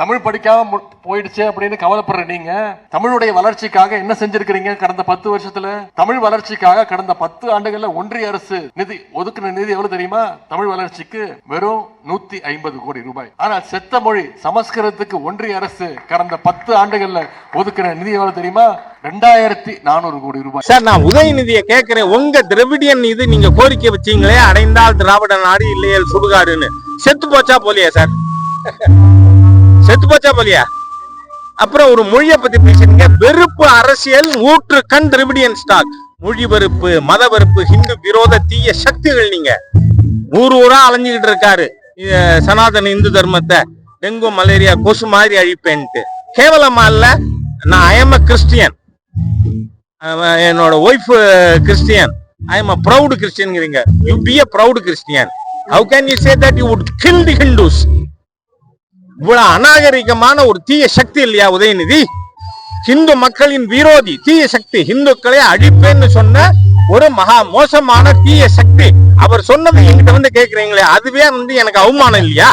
தமிழ் படிக்காம போயிடுச்சு அப்படின்னு கவலைப்படுற நீங்க? தமிழுடைய வளர்ச்சிக்காக என்ன செஞ்சிருக்கிறீங்க கடந்த பத்து வருஷத்துல? தமிழ் வளர்ச்சிக்காக கடந்த பத்து ஆண்டுகள்ல ஒன்றிய அரசு நிதி ஒதுக்குன நிதி எவ்வளவு தெரியுமா? தமிழ் வளர்ச்சிக்கு வெறும் நூத்தி ஐம்பது கோடி ரூபாய். ஆனால் செத்த மொழி சமஸ்கிருதத்துக்கு ஒன்றிய அரசு கடந்த பத்து ஆண்டுகள்ல ஒதுக்குன நிதி எவ்வளவு தெரியுமா? ரெண்டாயிரத்தி நானூறு கோடி ரூபாய். சார் நான் உதயநிதியை கேட்கிறேன். உங்க திரவிடியன் இது நீங்க கோரிக்கை வச்சீங்களே அடைந்தால் திராவிட நாடு இல்லையே சுடுகாடுன்னு. செத்து போச்சா போலியா சார்? செத்து போச்சா போலியா? அப்புறம் ஒரு மொழியை பத்தி பேசுறீங்க வெறுப்பு அரசியல் ஊற்று கண் திரிபிடியன் ஸ்டாக் மொழி வெறுப்பு மத வெறுப்பு ஹிந்து விரோத தீய சக்திகள் நீங்க. ஊர் ஊரா அலைஞ்சுக்கிட்டு இருக்காரு. சனாதன இந்து தர்மத்தை டெங்கு மலேரியா கொசு மாதிரி அழிப்பேன்ட்டு. கேவலமா இல்ல. நான் ஐஎம் அ கிறிஸ்டியன் என்னோட wife Christian I am a proud கிறிஸ்டியன்ங்கிறீங்க you be a proud Christian how can you say that you would kill the Hindus இவ்வளவு அநாகரிகமான ஒரு தீய சக்தி இல்லையா உதயநிதி? ஹிந்து மக்களின் விரோதி தீய சக்தி இந்துக்களை அழிப்பேன்னு சொன்ன ஒரு மகா மோசமான தீய சக்தி. அவர் சொன்னதை என்கிட்ட வந்து கேக்குறீங்களே அதுவே வந்து எனக்கு அவமானம் இல்லையா?